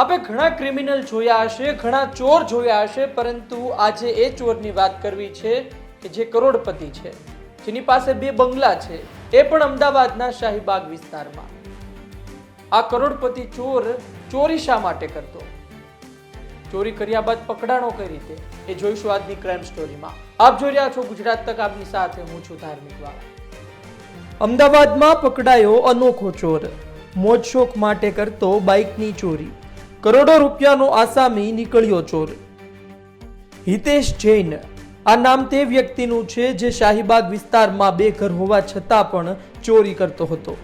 આપણે ઘણા ક્રિમિનલ જોયા હશે, ઘણા ચોર જોયા હશે, પરંતુ આજે એ ચોરની વાત કરવી છે કે જે કરોડપતિ છે, જેની પાસે બે બંગલા છે, એ પણ અમદાવાદના શાહીબાગ વિસ્તારમાં. આ કરોડપતિ ચોર ચોરી શા માટે કરતો? ચોરી કર્યા બાદ પકડાણો કઈ રીતે? એ જોઈશું આજની ક્રાઇમ સ્ટોરીમાં આપ જોઈ રહ્યા છો ગુજરાત તક, આપની સાથે હું છું ધાર્મિક વાળા. અમદાવાદમાં પકડાયો અનોખો ચોર. મોજશોખ માટે કરતો બાઇકની ચોરી. કરોડો રૂપિયાનો આસામી નીકળ્યો ચોર. હિતેશ જૈન, આ નામ તે વ્યક્તિનું છે જે શાહીબાગ વિસ્તારમાં બે ઘર હોવા છતાં પણ ચોરી કરતો હતો.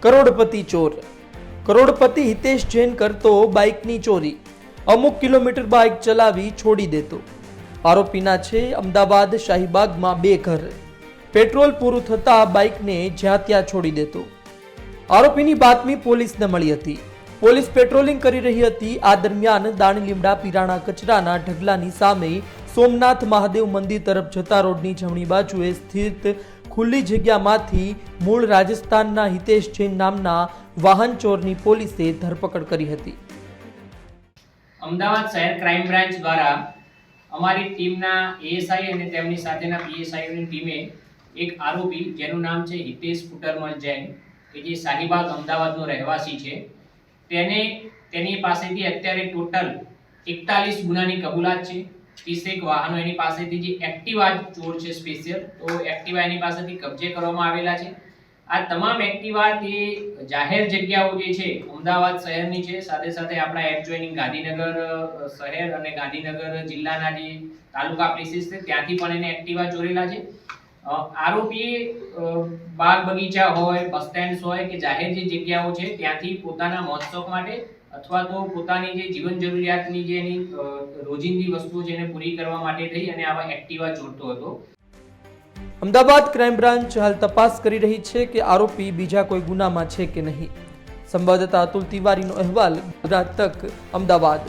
કરોડપતિ ચોર. કરોડપતિ હિતેશ જૈન કરતો બાઇકની ચોરી. અમુક કિલોમીટર બાઇક ચલાવી છોડી દેતો. આરોપીના છે અમદાવાદ શાહીબાગમાં બે ઘર. પેટ્રોલ પૂરું થતાં બાઇકને જ્યાં ત્યાં છોડી દેતો. આરોપીની બાતમી પોલીસને મળી હતી. પોલીસ પેટ્રોલિંગ કરી રહી હતી. આ દરમિયાન દાણીલીમડા પીરાણા કચરાના ઢગલાની સામે સોમનાથ મહાદેવ મંદિર તરફ જતા રોડની જમણી બાજુએ સ્થિત ખુલ્લી જગ્યામાંથી મૂળ રાજસ્થાનના હિતેશ જૈન નામના વાહન ચોરની પોલીસે ધરપકડ કરી હતી. અમદાવાદ શહેર ક્રાઇમ બ્રાન્ચ દ્વારા અમારી ટીમના એએસઆઈ અને તેમની સાથેના પીએસઆઈઓની ટીમે એક આરોપી, જેનું નામ છે હિતેશ પુટરમલ જૈન કે જે શાહીબાગ અમદાવાદનો રહેવાસી છે, તેને તેની પાસેથી અત્યારે ટોટલ એકતાલીસ ગુનાની કબૂલાત છે. ત્રીસેક વાહનો એની પાસેથી જે એક્ટિવા ચોર છે સ્પેશિયલ, તો એક્ટિવા એની પાસેથી કબજે કરવામાં આવેલા છે. આ તમામ એક્ટિવા તે જાહેર જગ્યાઓ જે છે, અમદાવાદ શહેરની છે, સાથે સાથે આપણા એડજોઇનિંગ ગાંધીનગર શહેર અને ગાંધીનગર જિલ્લાના જે તાલુકા પ્લેસીસ છે, ત્યાંથી પણ એને એક્ટિવા ચોરેલા છે. આરોપીએ અ, બાગ બગીચા હોય બસ સ્ટેન્ડ હોય કે જાહેર જે જગ્યાઓ છે ત્યાંથી પોતાના મોજશોખ માટે અથવા તો પોતાની જે જીવન જરૂરિયાતની જે એની રોજિંદી વસ્તુઓ છે એને પૂરી કરવા માટે થઈ અને આવા એક્ટિવા જોડતો હતો. અમદાવાદ ક્રાઇમ બ્રાન્ચ હાલ તપાસ કરી રહી છે કે આરોપી બીજા કોઈ ગુનામાં છે કે નહીં. સંવાદદાતા અતુલ તિવારીનો અહેવાલ ગુજરાત તક અમદાવાદ.